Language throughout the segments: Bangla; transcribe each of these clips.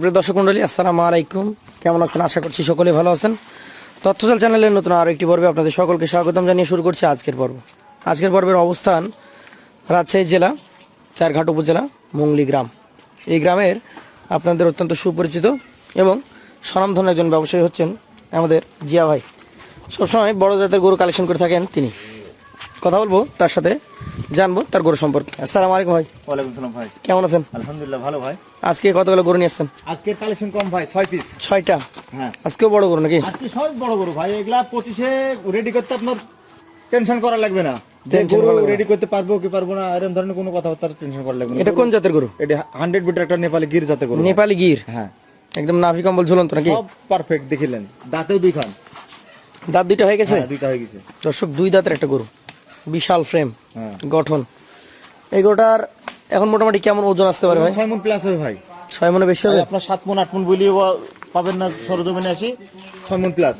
প্রিয় দর্শক মন্ডলী, আসসালামু আলাইকুম। কেমন আছেন? আশা করছি সকলে ভালো আছেন। তথ্যজাল চ্যানেলের নতুন আরও একটি পর্বে আপনাদের সকলকে স্বাগতম জানিয়ে শুরু করছি আজকের পর্ব। আজকের পর্বের অবস্থান রাজশাহী জেলা, চারঘাট উপজেলা, মুংলি গ্রাম। এই গ্রামের আপনাদের অত্যন্ত সুপরিচিত এবং স্বনামধন্য একজন ব্যবসায়ী হচ্ছেন আমাদের জিয়া ভাই। সবসময় বড় জাতের গরু কালেকশন করে থাকেন তিনি। কথা বলব তার সাথে জানব তার গরু সম্পর্কে। আসসালামু আলাইকুম ভাই। ওয়ালাইকুম সালাম ভাই। কেমন আছেন? আলহামদুলিল্লাহ ভালো ভাই। আজকে কতগুলো গরু নিয়ে আসছেন? আজকের কালেকশন কম ভাই ছয় পিস ছয়টা? হ্যাঁ। আজকেও বড় গরু নাকি? আজকে সব বড় গরু ভাই এগুলা পঁচিশে রেডি করতে আপনার টেনশন করা লাগবে না। যে গরু। রেডি করতে পারব কি পারব না এরকম ধরনের কোনো কথাবার্তা টেনশন করা লাগবে না। এটা কোন জাতের গরু? এটা হান্ড্রেড বিটার একটা নেপালি গির জাতে গরু নেপালি গির? হ্যাঁ। একদম নাভি কম্বল ঝুলন্ত নাকি? সব পারফেক্ট দেখিলেন। দাঁতেও দুই খান দাঁত দুইটা হয়ে গেছে? হ্যাঁ, দুইটা হয়ে গেছে। দর্শক দুই দাঁতের একটা গরু। বিশাল ফ্রেম হ্যাঁ। গঠন। এই গরুটার এখন মোটামুটি কেমন ওজন আসতে পারে ভাই? ছয় মন প্লাস হবে ভাই। ছয় মনে বেশি হবে? আপনার সাত মন আট মন বলিয়ে পাবেন না সরজমিনে আসি। ছয় মন প্লাস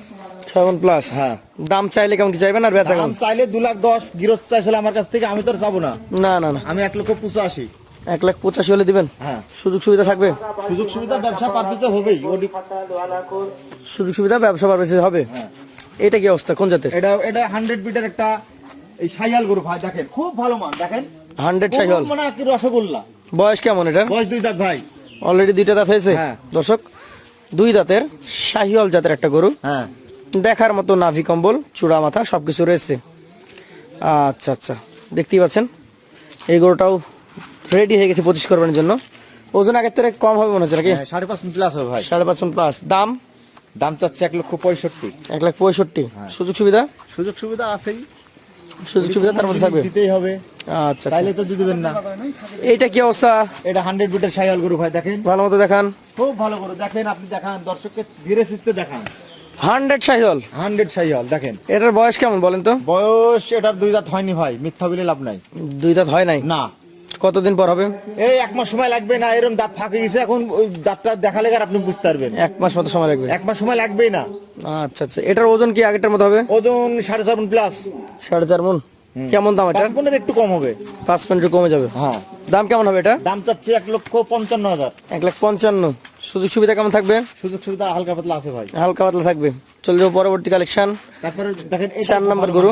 ছয় মন প্লাস হ্যাঁ। দাম চাইলে কেমন কি চাইবেন আর বেচা দাম চাইলে দু লাখ দশ গৃহস্থ চাইছিল আমার কাছ থেকে আমি তো আর যাব না। না না না। আমি এক লক্ষ পঁচাশি। এক লাখ পঁচাশি হলে দিবেন? হ্যাঁ। সুযোগ সুবিধা থাকবে? সুযোগ সুবিধা ব্যবসা পারপিসে হবেই। সুযোগ সুবিধা ব্যবসা হবে? হ্যাঁ। এটা কি অবস্থা? কোন জাতের? এটা এটা হান্ড্রেড বিটের একটা এই সাইয়াল গরু ভাই দেখেন খুব ভালো মান দেখেন। হান্ড্রেড খুব মানে কি রসগোল্লা। বয়স কেমন এটার? বয়স দুই দাঁত ভাই। অলরেডি দুইটা দাঁত হয়েছে? হ্যাঁ। দর্শক দুই দাঁতের শাহিওয়াল জাতের একটা গরু। হ্যাঁ। দেখার মতো নাভি কম্বল চূড়া মাথা সবকিছু রয়েছে। আচ্ছা আচ্ছা দেখতেই পাচ্ছেন? এই গরুটাও রেডি হয়ে গেছে পঁচিশ করবানোর জন্য। ওজন আগের থেকে কম হবে মনে হচ্ছে নাকি? হ্যাঁ, সাড়ে পাঁচ প্লাস হবে ভাই। সাড়ে পাঁচ প্লাস দাম? দাম চাচ্ছে এক লক্ষ পঁয়ষট্টি। এক লাখ পঁয়ষট্টি। সুযোগ সুবিধা? সুযোগ সুবিধা আছেই। সুযোগ সুবিধা তার মধ্যে থাকবে? দিতেই হবে। আচ্ছা আচ্ছা। তো দিবেন না। এইটা কি অবস্থা? এটা হান্ড্রেড বিটের সাইয়াল গরু ভাই দেখেন। ভালো মতো দেখান। খুব ভালো গরু। দেখেন আপনি দেখান দর্শককে ধীরে সুস্থে দেখান। হান্ড্রেড শাহিওয়াল হান্ড্রেড সাইয়াল দেখেন। এটার বয়স কেমন বলেন তো? বয়স এটার দুই দাঁত হয়নি ভাই। মিথ্যা বলে লাভ নাই। দুই দাঁত হয় নাই? না। কতদিন পর হবে? এই এক মাস সময় লাগবে না এরকম দাঁত ফাঁকে গেছে এখন ওই দাঁতটা দেখালে আর আপনি বুঝতে পারবেন। এক মাস মতো সময় লাগবে। এক মাস সময় লাগবেই না। আচ্ছা আচ্ছা। এটার ওজন কি আগেরটার মতো হবে? ওজন সাড়ে প্লাস সাড়ে চার মন? কেমন দাম এটা? পনেরো একটু কম হবে। পাঁচ মিনিট কমে যাবে। হ্যাঁ। দাম কেমন হবে এটা? দাম চাচ্ছে এক লক্ষ পঞ্চান্ন হাজার। এক লাখ পঞ্চান্ন। সুযোগ সুবিধা কেমন থাকবে? সুযোগ সুবিধা হালকা পাতলা আছে ভাই। হালকা পাতলা থাকবে। চলে যাব পরবর্তী কালেকশন। তারপরে দেখেন চার নাম্বার গরু।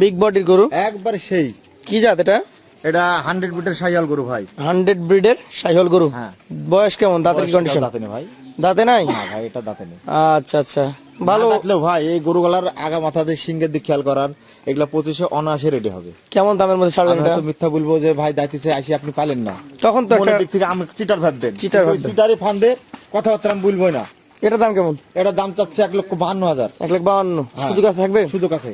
বিগ বডির গরু। একবার সেই। কি জাত এটা? এটা হান্ড্রেড সাইয়াল গরু ভাই। হান্ড্রেড ব্রিডের সাইহল গরু। হ্যাঁ। বয়স কেমন? দাঁতের কন্ডিশন দাঁতে ভাই। দাঁতে নাই? ভাই এটা দাঁতে নেই। আচ্ছা আচ্ছা। ভালো। থাকলেও ভাই এই গরুগুলার আগা মাথাতে সিংহের দিক খেয়াল করান এগুলা পঁচিশে অনায়াসে রেডি হবে। কেমন দামের মধ্যে ছাড়বেন এটা? মিথ্যা বলব যে ভাই দাইতেছে আসি আপনি পালেন না। তখন তো একটা দিক থেকে আমি চিটার ভাববেন চিটার ভাববেন। চিটারে ফান্দে কথাবার্তা আমি বলবোই না। এটার দাম কেমন? এটা দাম চাচ্ছে এক লক্ষ বাহান্ন হাজার। এক লাখ বাউান্ন হ্যাঁ। সুযোগ আছে থাকবে? সুযোগ আছে।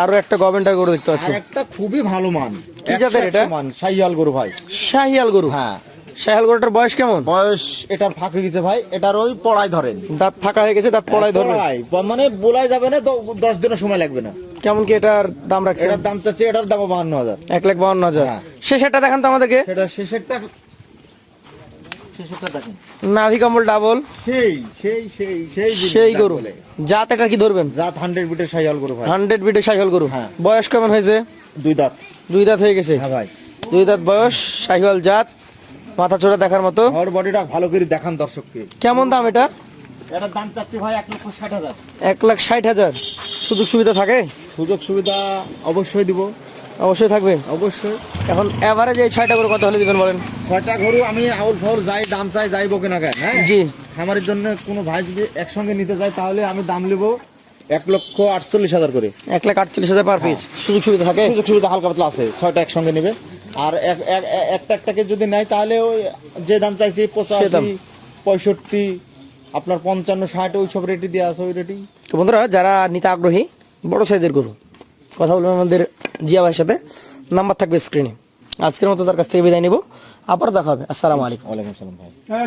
আরও একটা গভর্নমেন্টের গরু দেখতে পাচ্ছি। একটা খুবই ভালো মান। কি জাতের এটা? মান সাইয়াল গরু ভাই। শাহিয়াল গরু। হ্যাঁ। শাহিয়াল গরুটার বয়স কেমন? বয়স এটার ফাঁকে গেছে ভাই এটার ওই পড়ায় ধরেন। দাঁত ফাঁকা হয়ে গেছে দাঁত পড়াই ধরবে। পড়ায়, মানে বলাই যাবে না দশ দিনের সময় লাগবে না। কেমন কি এটার দাম রাখছে এটার দাম চাচ্ছে এটার দাম বাহান্ন হাজার। এক লাখ বাউন্ন হাজার। হ্যাঁ। শেষেরটা দেখান তো আমাদেরকে। সেটা শেষেরটা নাভি কম্বল ডাবল। সেই সেই সেই সেই সেই গরু। জাত এটা কি ধরবেন? জাত হান্ড্রেড বিটের সাইয়াল গরু ভাই। হান্ড্রেড বিটের শাহিওয়াল গরু। হ্যাঁ। বয়স কেমন হয়েছে? দুই দাঁত। দুই দাঁত হয়ে গেছে। হ্যাঁ ভাই। দুই দাঁত বয়স শাহিওয়াল জাত। মাথা চোরা দেখার মতো? ঘর বডিটা ভালো করে দেখান দর্শককে। কেমন দাম এটা? এটার দাম চাচ্ছি ভাই এক লক্ষ ষাট হাজার। এক লাখ ষাট হাজার। সুযোগ সুবিধা থাকে? সুযোগ সুবিধা অবশ্যই দিব। অবশ্যই থাকবে? অবশ্যই। এখন এভারেজ এই ছয়টা করে কত হলে দিবেন বলেন? ছয়টা গরু আমি আউল ফাউল যাই দাম চাই যাই বকে না কেন হ্যাঁ? জি। খামারের জন্য কোনো ভাই যদি একসঙ্গে নিতে যায় তাহলে আমি দাম নেব এক লক্ষ আটচল্লিশ হাজার করে। এক লাখ আটচল্লিশ হাজার পার পিস সুযোগ সুবিধা থাকে? সুযোগ সুবিধা হালকা পাতলা আছে। ছয়টা একসঙ্গে নেবে। আর এক- এক- এক- একটা একটাকে যদি নেয় তাহলে ওই যে দাম চাইছি। পঁচাশি পঁয়ষট্টি আপনার পঞ্চান্ন ষাট ওই সব রেটই দেওয়া আছে ওই রেটই। তো বন্ধুরা যারা নিতে আগ্রহী বড় সাইজের গরু কথা বলবেন আমাদের জিয়া ভাইয়ের সাথে নাম্বার থাকবে স্ক্রিনে আজকের মতো তার কাছ থেকে বিদায় নেব। আবার দেখা হবে। আসসালামু আলাইকুম। ওয়ালাইকুম আসসালাম ভাই।